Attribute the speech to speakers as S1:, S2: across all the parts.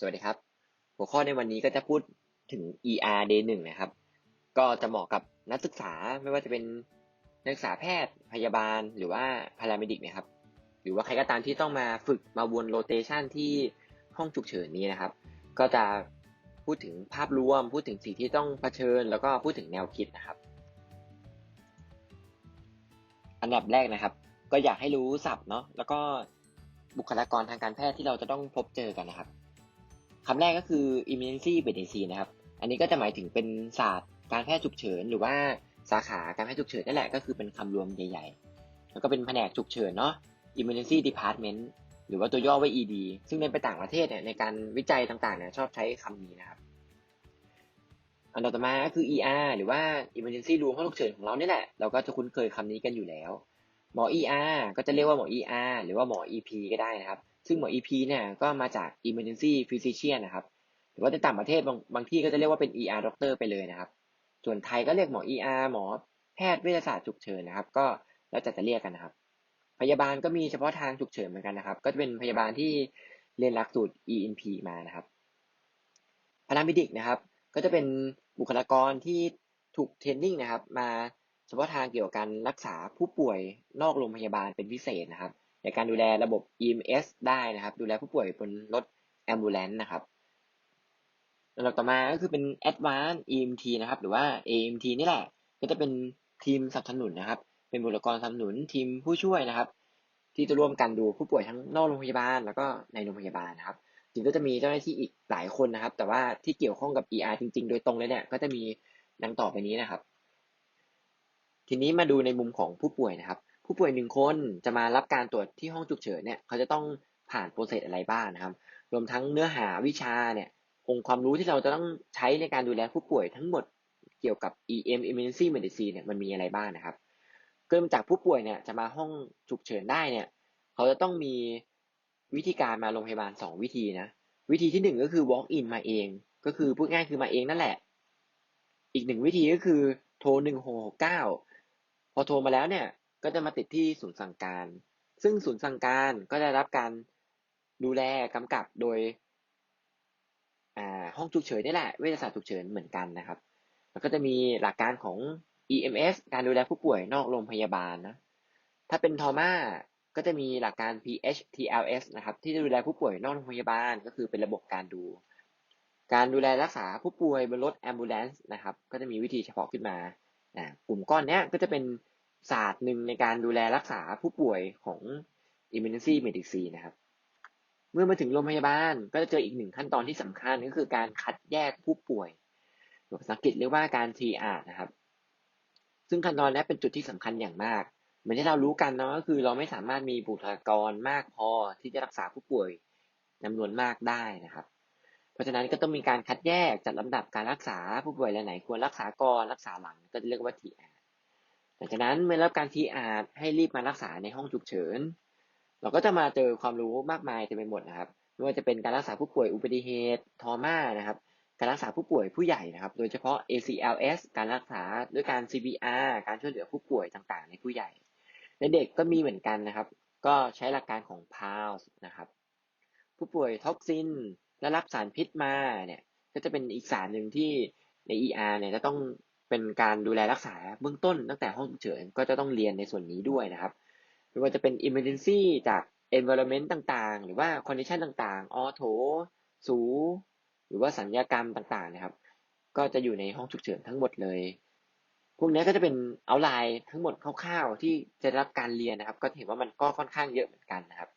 S1: สวัสดีครับ หัวข้อในวันนี้ก็จะพูดถึง ER Day หนึ่งนะครับ ก็จะเหมาะกับนักศึกษาไม่ว่าจะเป็นนักศึกษาแพทย์พยาบาลหรือว่าพาราเมดิกนะครับ หรือว่าใครก็ตามที่ต้องมาฝึกมาวนโรเตชันที่ห้องฉุกเฉินนี้นะครับ ก็จะพูดถึงภาพรวม พูดถึงสิ่งที่ต้องเผชิญ แล้วก็พูดถึงแนวคิดนะครับ อันดับแรกนะครับ ก็อยากให้รู้ศัพท์เนาะแล้วก็บุคลากรทางการแพทย์ที่เราจะต้องพบเจอกันนะครับ คำแรกก็คือ emergency medicine นะครับ อันนี้ก็จะหมายถึงเป็นศาสตร์การแพทย์ฉุกเฉิน หรือว่าสาขาการแพทย์ฉุกเฉินนั่นแหละก็คือเป็นคำรวมใหญ่ๆ แล้วก็เป็นแผนกฉุกเฉินเนาะ emergency department หรือว่าตัวย่อว่า ED ซึ่งในไปต่างประเทศเนี่ยในการวิจัยต่างๆเนี่ยชอบใช้คำนี้นะครับอันต่อมาก็คือ ER หรือว่า emergency room ห้องฉุกเฉินของเราเนี่ยแหละ เราก็จะคุ้นเคยคำนี้กันอยู่แล้ว หมอ ER ก็จะเรียกว่าหมอ ER หรือว่าหมอ EP ก็ได้นะครับ ซึ่งหมอ EP เนี่ยก็มาจาก emergency physician นะครับ หรือว่าในต่างประเทศบางบางที่ก็จะเรียกว่าเป็น ER doctor ไปเลยนะครับ ส่วนไทยก็เรียกหมอ ER หมอแพทย์เวชศาสตร์ฉุกเฉินนะครับ ก็แล้วแต่จะเรียกกันนะครับ พยาบาลก็มีเฉพาะทางฉุกเฉินเหมือนกันนะครับ ก็จะเป็นพยาบาลที่เรียนหลักสูตร ENP มานะครับพาราเมดิกนะครับ ก็จะเป็นบุคลากรที่ถูกเทรนนิ่งนะครับ มา เฉพาะทางเกี่ยวกับการรักษาผู้ป่วยนอกโรงพยาบาลเป็นพิเศษนะครับ ในการดูแลระบบ EMS ได้นะครับ ดูแลผู้ป่วยบนรถ ambulance นะครับลำดับต่อมาก็คือเป็น Advanced EMT นะครับ หรือว่า AMT นี่แหละ ก็จะเป็นทีมสนับสนุนนะครับ เป็นบุคลากรสนับสนุนทีมผู้ช่วยนะครับ ที่จะร่วมกันดูผู้ป่วยทั้งนอกโรงพยาบาล แล้วก็ในโรงพยาบาลนะครับจริงก็จะมีเจ้าหน้าที่อีกหลายคนนะครับ แต่ว่าที่เกี่ยวข้องกับ ER จริง ๆ โดยตรงเลยเนี่ย ก็จะมีดังต่อไปนี้นะครับ ทีนี้มาดูในมุมของผู้ป่วยนะครับ ผู้ป่วยหนึ่งคนจะมารับการตรวจที่ห้องฉุกเฉินเนี่ยเขาจะต้องผ่านโปรเซสอะไรบ้างนะครับ รวมทั้งเนื้อหาวิชาเนี่ยองค์ความรู้ที่เราจะต้องใช้ในการดูแลผู้ป่วยทั้งหมดเกี่ยวกับ EM Emergency Medicine เนี่ยมันมีอะไรบ้างนะครับ เริ่มจากผู้ป่วยเนี่ยจะมาห้องฉุกเฉินได้เนี่ยเขาจะต้องมีวิธีการมาโรงพยาบาลสองวิธีนะ วิธีที่หนึ่งก็คือ walk in มาเอง ก็คือพูดง่ายคือมาเองนั่นแหละ อีกหนึ่งวิธีก็คือโทรหนึ่งหกเก้า อโทรมาแล้วเนี่ยก็จะมาติดที่ศูนย์สั่งการ ซึ่งศูนย์สั่งการก็จะรับการดูแลกำกับโดยห้องฉุกเฉินนี่แหละเวชศาสตร์ฉุกเฉินเหมือนกันนะครับแล้วก็จะมีหลักการของ EMS การดูแลผู้ป่วยนอกโรงพยาบาลนะถ้าเป็นทอมาก็จะมีหลักการ PHTLS นะครับ ที่จะดูแลผู้ป่วยนอกโรงพยาบาลก็คือเป็นระบบการดู การดูแลรักษาผู้ป่วยบนรถ ambulance นะครับ ก็จะมีวิธีเฉพาะขึ้นมา กลุ่มก้อนนี้ก็จะเป็น ศาสตร์หนึ่งในการดูแลรักษาผู้ป่วยของ emergency medicine นะครับ เมื่อมาถึงโรงพยาบาลก็จะเจออีกหนึ่งขั้นตอนที่สำคัญก็คือการคัดแยกผู้ป่วยภาษาอังกฤษเรียกว่าการ triage นะครับ ซึ่งขั้นตอนนี้เป็นจุดที่สำคัญอย่างมากเหมือนที่เรารู้กันเนาะก็คือเราไม่สามารถมีบุคลากรมากพอที่จะรักษาผู้ป่วยจำนวนมากได้นะครับ เพราะฉะนั้นก็ต้องมีการคัดแยกจัดลำดับการรักษาผู้ป่วยรายไหนควรรักษาก่อนรักษาหลังก็จะเรียกว่า triage หลังจากนั้นเมื่อรับการ triage ให้รีบมารักษาในห้องฉุกเฉิน เราก็จะมาเจอความรู้มากมายเต็มไปหมดนะครับไม่ว่าจะเป็นการรักษาผู้ป่วยอุบัติเหตุทอม่านะครับการรักษาผู้ป่วยผู้ใหญ่นะครับ โดยเฉพาะ ACLS การรักษาด้วยการ CPR การช่วยเหลือผู้ป่วยต่างๆ ในผู้ใหญ่ ในเด็กก็มีเหมือนกันนะครับ ก็ใช้หลักการของ PALS นะครับ ผู้ป่วยท็อกซินและรับสารพิษมาเนี่ย ก็จะเป็นอีกสารหนึ่งที่ใน ER เนี่ยจะต้อง เป็นการดูแลรักษาเบื้องต้นตั้งแต่ห้องฉุกเฉินก็จะต้องเรียนในส่วนนี้ด้วยนะครับไม่ว่าจะเป็น emergency จาก environment ต่างๆ หรือว่า condition ต่างๆ ออโถ สู หรือว่าสัญญากรรมต่างๆ นะครับ ก็จะอยู่ในห้องฉุกเฉินทั้งหมดเลย พวกนี้ก็จะเป็นเอาไลน์ทั้งหมดคร่าวๆ ที่จะรับการเรียนนะครับ ก็เห็นว่ามันก็ค่อนข้างเยอะเหมือนกันนะครับ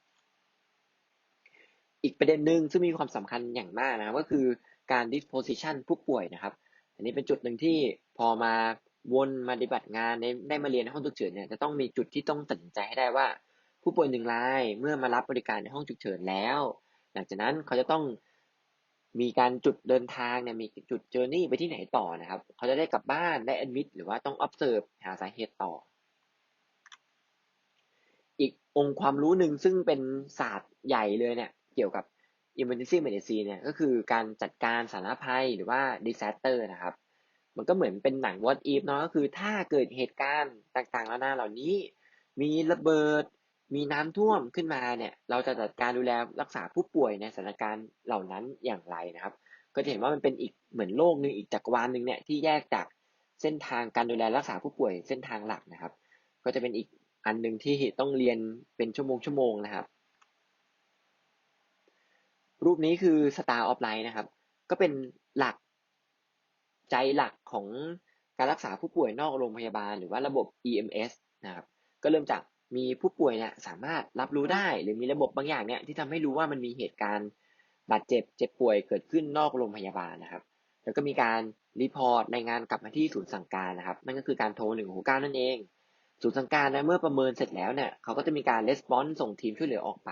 S1: อีกประเด็นหนึ่งซึ่งมีความสำคัญอย่างมากนะครับก็คือการ disposition ผู้ป่วยนะครับ อันนี้เป็นจุดหนึ่งที่พอมาวนมาปฏิบัติงานในได้มาเรียนในห้องฉุกเฉินเนี่ยจะต้องมีจุดที่ต้องตัดสินใจให้ได้ว่า ผู้ป่วยหนึ่งรายเมื่อมารับบริการในห้องฉุกเฉินแล้ว หลังจากนั้นเขาจะต้องมีการจุดเดินทางเนี่ยมีจุดเจอร์นี่ไปที่ไหนต่อนะครับ เขาจะได้กลับบ้านได้ admit หรือว่าต้องอ observe หาสาเหตุต่อ อีกองค์ความรู้หนึ่งซึ่งเป็นศาสตร์ใหญ่เลยเนี่ย เกี่ยวกับ emergency medicine เนี่ยก็คือการจัดการสาธารณภัยหรือว่า disaster นะครับ มันก็เหมือนเป็นหนัง what if เนาะก็คือถ้าเกิดเหตุการณ์ต่างๆแล้วนาเหล่านี้ มีระเบิด มีน้ำท่วมขึ้นมาเนี่ยเราจะจัดการดูแลรักษาผู้ป่วยในสถานการณ์เหล่านั้นอย่างไรนะครับ ก็จะเห็นว่ามันเป็นอีกเหมือนโลกหนึ่งอีกจักรวาลหนึ่งเนี่ยที่แยกจากเส้นทางการดูแลรักษาผู้ป่วยเส้นทางหลักนะครับ ก็จะเป็นอีกอันหนึ่งที่ต้องเรียนเป็นชั่วโมงชั่วโมงนะครับ รูปนี้คือ Star of Life นะครับ ก็เป็นหลักใจหลักของการรักษาผู้ป่วยนอกโรงพยาบาล หรือว่าระบบ EMS นะครับ ก็เริ่มจากมีผู้ป่วยเนี่ยสามารถรับรู้ได้ หรือมีระบบบางอย่างเนี่ยที่ทำให้รู้ว่ามันมีเหตุการณ์บาดเจ็บ เจ็บป่วยเกิดขึ้นนอกโรงพยาบาลนะครับ แล้วก็มีการรีพอร์ตรายงานกลับมาที่ศูนย์สั่งการนะครับ นั่นก็คือการโทร169นั่นเอง ศูนย์สั่งการนะเมื่อประเมินเสร็จแล้วเนี่ยเขาก็จะมีการレスปอนส์ส่งทีมช่วยเหลือออกไป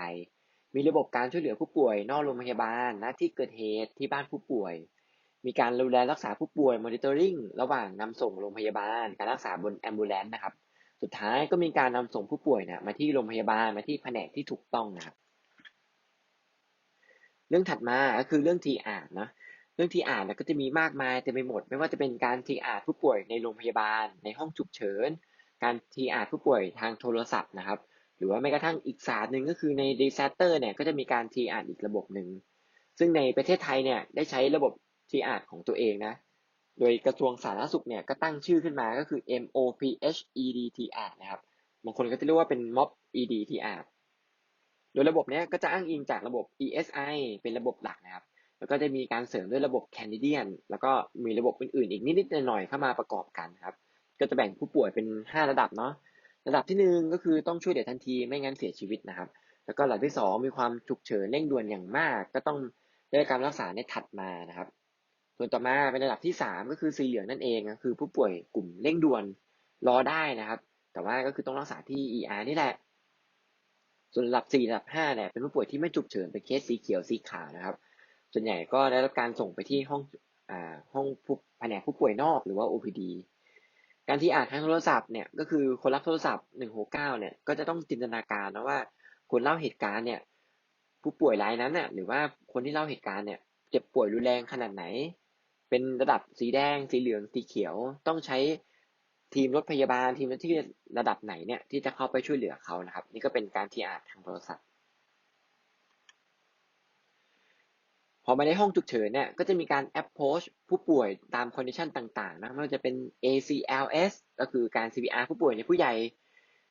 S1: มีระบบการช่วยเหลือผู้ป่วย นอกโรงพยาบาลณที่เกิดเหตุที่บ้านผู้ป่วย มีการดูแลรักษาผู้ป่วยมอนิเตอร์ริงระหว่างนำส่งโรงพยาบาล การรักษาบนแอมบูเลนต์นะครับ สุดท้ายก็มีการนำส่งผู้ป่วยนะมาที่โรงพยาบาลมาที่แผนกที่ถูกต้องนะครับ เรื่องถัดมาก็คือเรื่องทีอาร์นะเรื่องทีอาร์ก็จะมีมากมายเต็มไปหมด ไม่ว่าจะเป็นการทีอาร์ผู้ป่วยในโรงพยาบาล ในห้องฉุกเฉิน การทีอาร์ผู้ป่วยทางโทรศัพท์นะครับ หรือว่าแม้กระทั่งอีกศาสตร์หนึ่งก็คือในดีซ a เตอร์เนี่ยก็จะมีการทีอาร์อีกระบบหนึ่งซึ่งในประเทศไทยเนี่ยได้ใช้ระบบทีอาร์ของตัวเองนะโดยกระทรวงสาธารณสุขเนี่ยก็ตั้งชื่อขึ้นมาก็คือ MOPHEDTR นะครับบางคนก็จะเรียกว่าเป็น MOPEDTR โดยระบบนี้ก็จะอ้างอิงจากระบบ ESI เป็นระบบหลักนะครับ แล้วก็จะมีการเสริมด้วยระบบ Canadian แล้วก็มีระบบอื่นๆ อีกนิดๆหน่อยๆเข้ามาประกอบกันครับ ก็จะแบ่งผู้ป่วยเป็น 5 ระดับเนาะ ระดับที่ 1 ก็คือต้องช่วยเหลือทันทีไม่งั้นเสียชีวิตนะครับ แล้วก็ระดับที่ 2 มีความฉุกเฉินเร่งด่วนอย่างมาก ก็ต้องได้การรักษาในถัดมานะครับ ส่วนต่อมาเป็นระดับที่ 3 ก็คือสีเหลืองนั่นเองคือ ผู้ป่วยกลุ่มเร่งด่วนรอได้นะครับ แต่ว่าก็คือต้องรักษาที่ ER นี่แหละ ส่วนระดับ4ระดับ5เนี่ยเป็นผู้ป่วยที่ไม่ฉุกเฉินเป็นเคสสีเขียวสีขาวนะครับ ส่วนใหญ่ก็ได้รับการส่งไปที่ห้องอ่าห้องผู้แผนกผู้ป่วยนอกหรือว่า OPD การที่อ่านทางโทรศัพท์เนี่ยก็คือคนรับโทรศัพท์169เนี่ยก็จะต้องจินตนาการนะว่าคนเล่าเหตุการณ์เนี่ย ผู้ป่วยรายนั้นน่ะหรือว่าคนที่เล่าเหตุการณ์เนี่ยเจ็บป่วยรุนแรงขนาดไหน เป็นระดับสีแดง สีเหลืองสีเขียว ต้องใช้ทีมรถพยาบาลทีมที่ระดับไหนเนี่ยที่จะเข้าไปช่วยเหลือเขานะครับ นี่ก็เป็นการที่อ่านทางโทรศัพท์ พอมาในห้องฉุกเฉินเนี่ยก็จะมีการ approach ผู้ป่วยตาม condition ต่างๆนะไม่ว่าจะเป็น ACLS ก็คือการ CPR ผู้ป่วยในผู้ใหญ่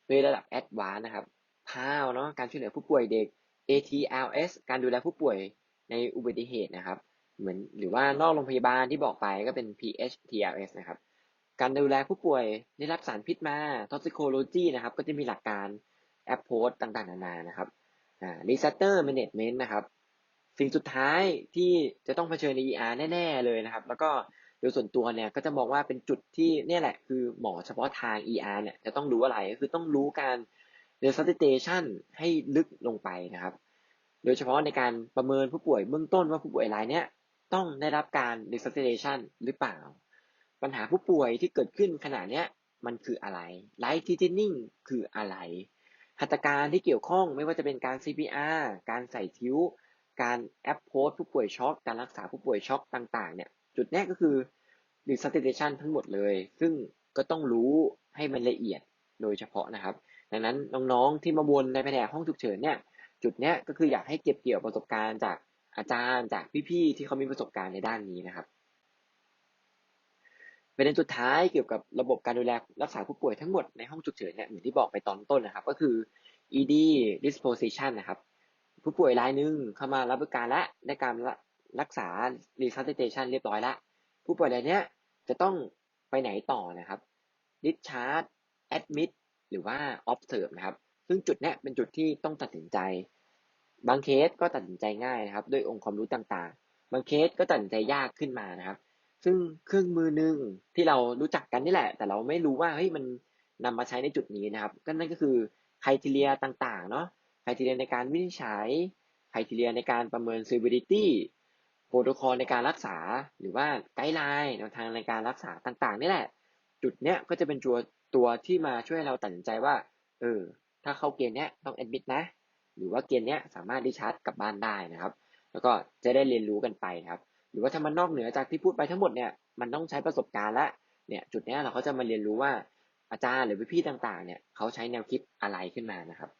S1: ในระดับ advanced นะครับ PAL เนาะการช่วยเหลือผู้ป่วยเด็ก ATLS การดูแลผู้ป่วยในอุบัติเหตุนะครับ เหมือนหรือว่านอกโรงพยาบาลที่บอกไปก็เป็น PHTLS นะครับ การดูแลผู้ป่วยได้รับสารพิษมา toxicology นะครับ ก็จะมีหลักการ approach ต่างๆ นานานะครับ อ่า disaster management นะครับ สิ่งสุดท้ายที่จะต้องเผชิญใน ER แน่ๆเลยนะครับ แล้วก็โดยส่วนตัวเนี่ยก็จะมองว่าเป็นจุดที่เนี่ยแหละ คือหมอเฉพาะทาง ER เนี่ยจะต้องรู้อะไรก็คือต้องรู้การ resuscitation ให้ลึกลงไปนะครับ โดยเฉพาะในการประเมินผู้ป่วยเบื้องต้นว่าผู้ป่วยรายเนี้ยต้องได้รับการ resuscitation หรือเปล่า ปัญหาผู้ป่วยที่เกิดขึ้นขณะเนี้ยมันคืออะไร life threatening คืออะไรหัตถการที่เกี่ยวข้องไม่ว่าจะเป็นการ CPR การใส่ทิ้ว การแอปโพสผู้ป่วยช็อก การรักษาผู้ป่วยช็อกต่างๆ เนี่ย จุดแรกก็คือ resuscitation ทั้งหมดเลย ซึ่งก็ต้องรู้ให้มันละเอียดโดยเฉพาะนะครับ ดังนั้นน้องๆ ที่มาวนในแผนกห้องฉุกเฉินเนี่ย จุดเนี้ยก็คืออยากให้เก็บเกี่ยวประสบการณ์จากอาจารย์จากพี่ๆ ที่เขามีประสบการณ์ในด้านนี้นะครับประเด็นสุดท้ายเกี่ยวกับระบบการดูแลรักษาผู้ป่วยทั้งหมดในห้องฉุกเฉินเนี่ยเหมือนที่บอกไปตอนต้นนะครับ ก็คือ ED disposition นะครับ ผู้ป่วยรายหนึ่งเข้ามารับบริการและได้การรักษา resuscitation เรียบร้อยแล้วผู้ป่วยรายนี้จะต้องไปไหนต่อนะครับ discharge admit หรือว่า observe นะครับ ซึ่งจุดนี้เป็นจุดที่ต้องตัดสินใจ บางเคสก็ตัดสินใจง่ายนะครับ ด้วยองค์ความรู้ต่างๆ บางเคสก็ตัดสินใจยากขึ้นมานะครับ ซึ่งเครื่องมือหนึ่งที่เรารู้จักกันนี่แหละ แต่เราไม่รู้ว่าเฮ้ยมันนำมาใช้ในจุดนี้นะครับ ก็นั่นก็คือไครทีเรียต่างๆ เนาะ รทีเรียในการวินิจฉัยไครทีเรียในการประเมิน severity โปรโตคอลในการรักษาหรือว่าไกด์ไลน์แนวทางในการรักษาต่างๆนี่แหละ จุดเนี้ยก็จะเป็นตัวตัวที่มาช่วยเราตัดสินใจว่า เออ ถ้าเข้าเกณฑ์เนี้ยต้องแอดมิดนะ หรือว่าเกณฑ์เนี้ยสามารถดิชาร์จกลับบ้านได้นะครับ แล้วก็จะได้เรียนรู้กันไปครับ หรือว่าถ้ามันนอกเหนือจากที่พูดไปทั้งหมดเนี่ย มันต้องใช้ประสบการณ์ละ เนี่ยจุดเนี้ยเราก็จะมาเรียนรู้ว่าอาจารย์หรือพี่ๆต่าง ๆ เนี่ยเขาใช้แนวคิดอะไรขึ้นมานะครับ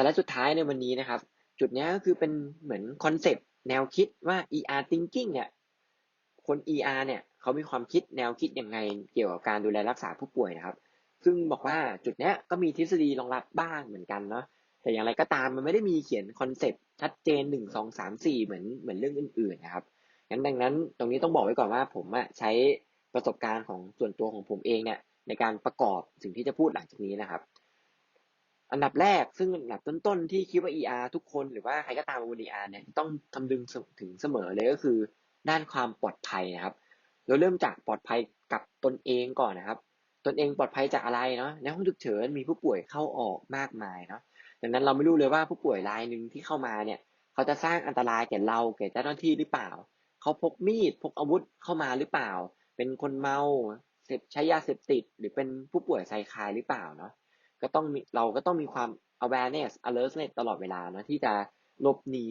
S1: สไลด์สุดท้ายในวันนี้นะครับ จุดนี้ก็คือเป็นเหมือนคอนเซปต์แนวคิดว่า ER thinking เนี่ยคน ER เนี่ยเขามีความคิดแนวคิดยังไงเกี่ยวกับการดูแลรักษาผู้ป่วยนะครับ ซึ่งบอกว่าจุดนี้ก็มีทฤษฎีรองรับบ้างเหมือนกันเนาะแต่อย่างไรก็ตามมันไม่ได้มีเขียนคอนเซปต์ชัดเจนหนึ่งสองสามสี่เหมือนเหมือนเรื่องอื่นๆนะครับงั้นดังนั้นตรงนี้ต้องบอกไว้ก่อนว่าผมอะใช้ประสบการณ์ของส่วนตัวของผมเองเนี่ยในการประกอบสิ่งที่จะพูดหลังจากนี้นะครับ อันดับแรกซึ่งอันดับต้นๆที่คิดว่า ER ทุกคนหรือว่าใครก็ตามบน ER เนี่ยต้องคำนึงถึงเสมอเลยก็คือ ด้านความปลอดภัยนะครับ เราเริ่มจากปลอดภัยกับตนเองก่อนนะครับ ตนเองปลอดภัยจากอะไรเนาะในห้องฉุกเฉินมีผู้ป่วยเข้าออกมากมายเนาะดังนั้นเราไม่รู้เลยว่าผู้ป่วยรายหนึ่งที่เข้ามาเนี่ย เขาจะสร้างอันตรายแก่เราแก่เจ้าหน้าที่หรือเปล่า เขาพกมีดพกอาวุธเข้ามาหรือเปล่า เป็นคนเมาเสพใช้ยาเสพติด หรือเป็นผู้ป่วยไซคายหรือเปล่าเนาะ ก็ต้องมีเราก็ต้องมีความ awareness alertness ตลอดเวลาเนาะที่จะหลบหนี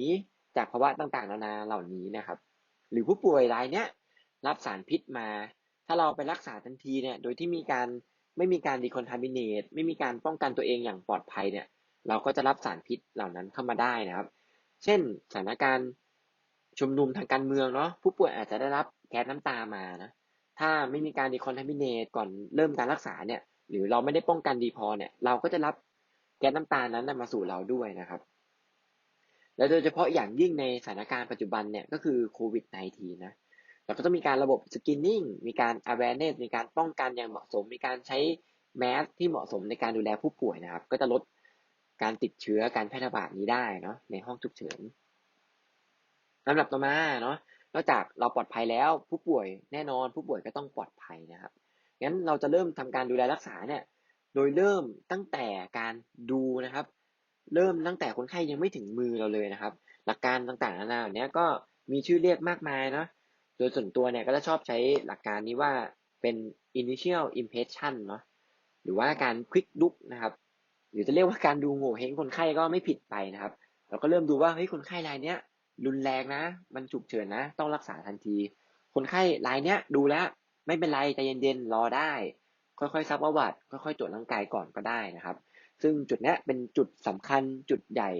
S1: จากภาวะต่างๆ นานาเหล่านี้นะครับ หรือผู้ป่วยรายเนี้ยรับสารพิษมา ถ้าเราไปรักษาทันทีเนี่ยโดยที่มีการไม่มีการดีคอนทามิเนตไม่มีการป้องกันตัวเองอย่างปลอดภัยเนี่ย เราก็จะรับสารพิษเหล่านั้นเข้ามาได้นะครับ เช่นสถานการณ์ชุมนุมทางการเมืองเนาะผู้ป่วยอาจจะได้รับแก๊สน้ำตามานะถ้าไม่มีการดีคอนทามิเนตก่อนเริ่มการรักษาเนี่ย หรือเราไม่ได้ป้องกันดีพอเนี่ย เราก็จะรับแก๊สน้ำตาลนั้นมาสู่เราด้วยนะครับ และโดยเฉพาะอย่างยิ่งในสถานการณ์ปัจจุบันเนี่ยก็คือโควิด -19 นะเราก็ต้องมีการระบบสกินนิ่งมีการ awareness มีการป้องกันอย่างเหมาะสม มีการใช้แมสที่เหมาะสมในการดูแลผู้ป่วยนะครับ ก็จะลดการติดเชื้อการแพร่ระบาดนี้ได้เนาะในห้องฉุกเฉินลำดับต่อมาเนาะนอกจากเราปลอดภัยแล้วผู้ป่วยแน่นอนผู้ป่วยก็ต้องปลอดภัยนะครับ งั้นเราจะเริ่มทำการดูแลรักษาเนี่ย โดยเริ่มตั้งแต่การดูนะครับ เริ่มตั้งแต่คนไข้ยังไม่ถึงมือเราเลยนะครับ หลักการต่างๆนานาเนี้ยก็มีชื่อเรียกมากมายเนาะ โดยส่วนตัวเนี่ยก็จะชอบใช้หลักการนี้ว่าเป็น initial impression เนาะ หรือว่าการ quick look นะครับ หรือจะเรียกว่าการดูโง่เฮงคนไข้ก็ไม่ผิดไปนะครับ เราก็เริ่มดูว่าเฮ้ยคนไข้รายเนี้ยรุนแรงนะ มันฉุกเฉินนะ ต้องรักษาทันที คนไข้รายเนี้ยดูแล้ว ไม่เป็นไรใจเย็นๆรอได้ ค่อยๆซักประวัติค่อยๆตรวจร่างกายก่อนก็ได้นะครับ ซึ่งจุดนี้เป็นจุดสำคัญจุดใหญ่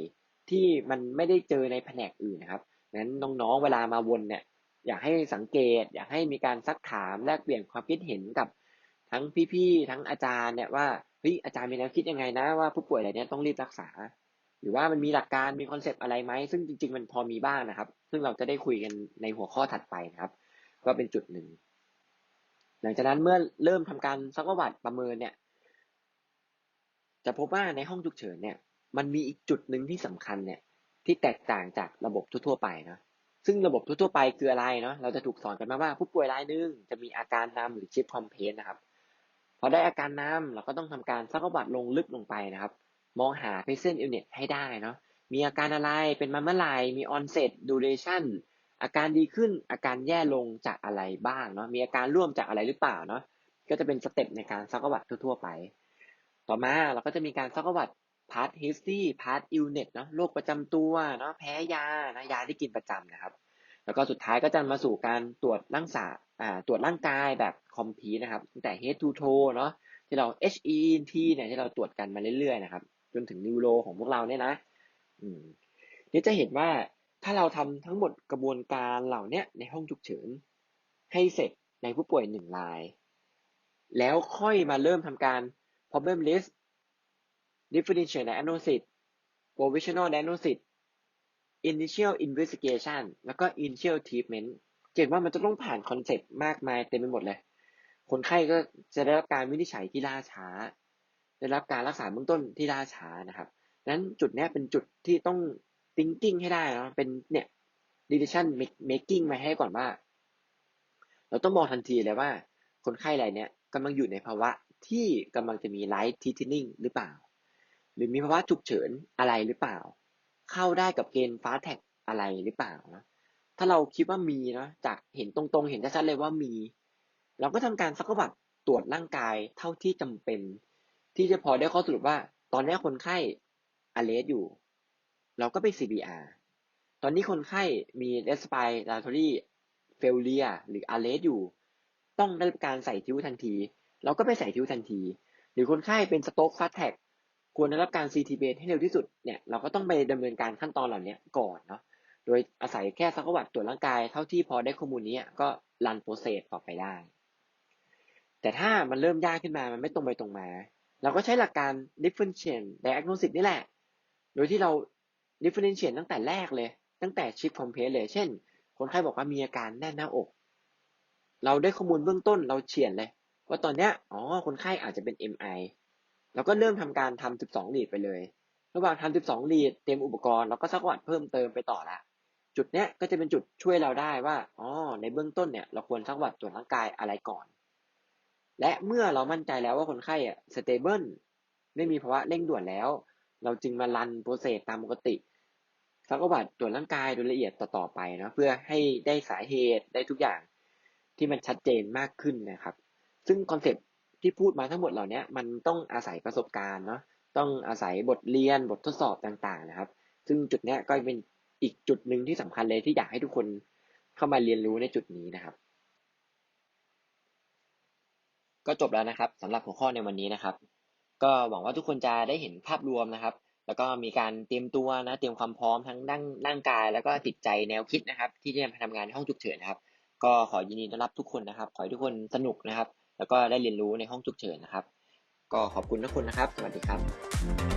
S1: ที่มันไม่ได้เจอในแผนกอื่นนะครับงั้นน้องๆเวลามาวนเนี่ยอยากให้สังเกต อยากให้มีการซักถามแลกเปลี่ยนความคิดเห็นกับทั้งพี่ๆทั้งอาจารย์เนี่ยว่าเฮ้ยอาจารย์มีแนวคิดยังไงนะว่าผู้ป่วยอะไรเนี้ยต้องรีบรักษา หรือว่ามันมีหลักการมีคอนเซปต์อะไรไหมซึ่งจริง ๆ มันพอมีบ้างนะครับ ซึ่งเราจะได้คุยกันในหัวข้อถัดไปนะครับ ก็เป็นจุดหนึ่ง หลังจากนั้นเมื่อเริ่มทำการซักประวัติประเมินเนี่ย จะพบว่าในห้องฉุกเฉินเนี่ย มันมีอีกจุดหนึ่งที่สำคัญเนี่ย ที่แตกต่างจากระบบทั่วๆไปนะซึ่งระบบทั่วๆไปคืออะไรเนาะเราจะถูกสอนกันมาว่าผู้ป่วยรายหนึ่งจะมีอาการนำหรือชิปคอมเพนนะครับพอได้อาการนำเราก็ต้องทำการซักประวัติลงลึกลงไปนะครับ มองหา patient unit ให้ได้เนาะมีอาการอะไรเป็นมาเมื่อไหร่มี onset duration อาการดีขึ้นอาการแย่ลงจากอะไรบ้างเนาะมีอาการร่วมจากอะไรหรือเปล่าเนาะก็จะเป็นสเต็ปในการซักประวัติทั่วๆไป ต่อมาเราก็จะมีการซักประวัติพาร์ทฮิสตี้พาร์ทอิลเน็ตเนาะโรคประจำตัวเนาะแพ้ยานะยาที่กินประจำนะครับ แล้วก็สุดท้ายก็จะมาสู่การตรวจร่างสาอ่าตรวจร่างกายแบบคอมพีนะครับตั้งแต่ head to toe เนาะที่เรา HENT เนี่ยที่เราตรวจกันมาเรื่อยๆนะครับ จนถึงนิวโรของพวกเราเนี่ยนะ อืมนี่จะเห็นว่า ถ้าเราทำทั้งหมดกระบวนการเหล่านี้ในห้องฉุกเฉิน ให้เสร็จในผู้ป่วยหนึ่งราย แล้วค่อยมาเริ่มทำการ problem list differential diagnosis provisional diagnosis initial investigation แล้วก็ initial treatment เห็นว่ามันจะต้องผ่านคอนเซปต์มากมายเต็มไปหมดเลย คนไข้ก็จะได้รับการวินิจฉัยที่ล่าช้า ได้รับการรักษาเบื้องต้นที่ล่าช้านะครับนั้นจุดนี้เป็นจุดที่ต้อง thinking ให้ได้นะเป็นเนี่ย decision making มาให้ก่อนว่า เราต้องมองทันทีเลยว่า คนไข้รายเนี้ยกำลังอยู่ในภาวะที่กำลังจะมี life threatening หรือเปล่า หรือมีภาวะฉุกเฉินอะไรหรือเปล่า เข้าได้กับเกณฑ์ fast tag อะไรหรือเปล่านะถ้าเราคิดว่ามีนะจากเห็นตรงๆ เห็นชัดๆเลยว่ามี เราก็ทำการซักประวัติตรวจร่างกายเท่าที่จำเป็น ที่จะพอได้ข้อสรุปว่า ตอนนี้คนไข้ alert อยู่ เราก็ไป CBR ตอนนี้คนไข้มี respiratory failure หรือ alert อยู่ ต้องได้รับการใส่ทิวทันที เราก็ไปใส่ทิวทันที หรือคนไข้เป็น stroke fast tag ควรได้รับการ CT base ให้เร็วที่สุดเนี่ยเราก็ต้องไปดำเนินการขั้นตอนเหล่านี้ก่อนเนาะโดยอาศัยแค่ซักวัติตรวจร่างกายเท่าที่พอได้ข้อมูลนี้ก็รันโปรเซสต่อไปได้ แต่ถ้ามันเริ่มยากขึ้นมามันไม่ตรงไปตรงมา เราก็ใช้หลักการ differential diagnosis นี่แหละ โดยที่เรา differentiate ตั้งแต่แรกเลย ตั้งแต่ shift compare เลย เช่น คนไข้บอกว่ามีอาการแน่นหน้าอก เราได้ข้อมูลเบื้องต้นเราเฉียนเลย ว่าตอนเนี้ยอ๋อคนไข้อาจจะเป็น MI แล้วก็เริ่มทำการทำ12 ลีดไปเลย ระหว่างทำ12 ลีดเตรียมอุปกรณ์แล้วก็สักวัดเพิ่มเติมไปต่อละจุดเนี้ยก็จะเป็นจุดช่วยเราได้ว่าอ๋อในเบื้องต้นเนี่ยเราควรสักวัดตรวจร่างกายอะไรก่อน และเมื่อเรามั่นใจแล้วว่าคนไข้อะ stable ไม่มีภาวะเร่งด่วนแล้ว เราจึงมารันโปรเซสตามปกติสักวัดตรวจร่างกายโดยละเอียดต่อๆไปนะเพื่อให้ได้สาเหตุได้ทุกอย่างที่มันชัดเจนมากขึ้นนะครับ ซึ่งคอนเซปที่พูดมาทั้งหมดเหล่านี้มันต้องอาศัยประสบการณ์เนาะต้องอาศัยบทเรียนบททดสอบต่างๆนะครับ ซึ่งจุดนี้ก็เป็นอีกจุดหนึ่งที่สำคัญเลยที่อยากให้ทุกคนเข้ามาเรียนรู้ในจุดนี้นะครับ ก็จบแล้วนะครับสำหรับหัวข้อในวันนี้นะครับ ก็หวังว่าทุกคนจะได้เห็นภาพรวมนะครับ แล้วก็มีการเตรียมตัวนะ เตรียมความพร้อมทั้งด้านร่างกาย แล้วก็จิตใจแนวคิดนะครับ ที่จะมาทำงานในห้องฉุกเฉินนะครับ ก็ขอยินดีต้อนรับทุกคนนะครับ ขอให้ทุกคนสนุกนะครับ แล้วก็ได้เรียนรู้ในห้องฉุกเฉินนะครับ ก็ขอบคุณทุกคนนะครับ สวัสดีครับ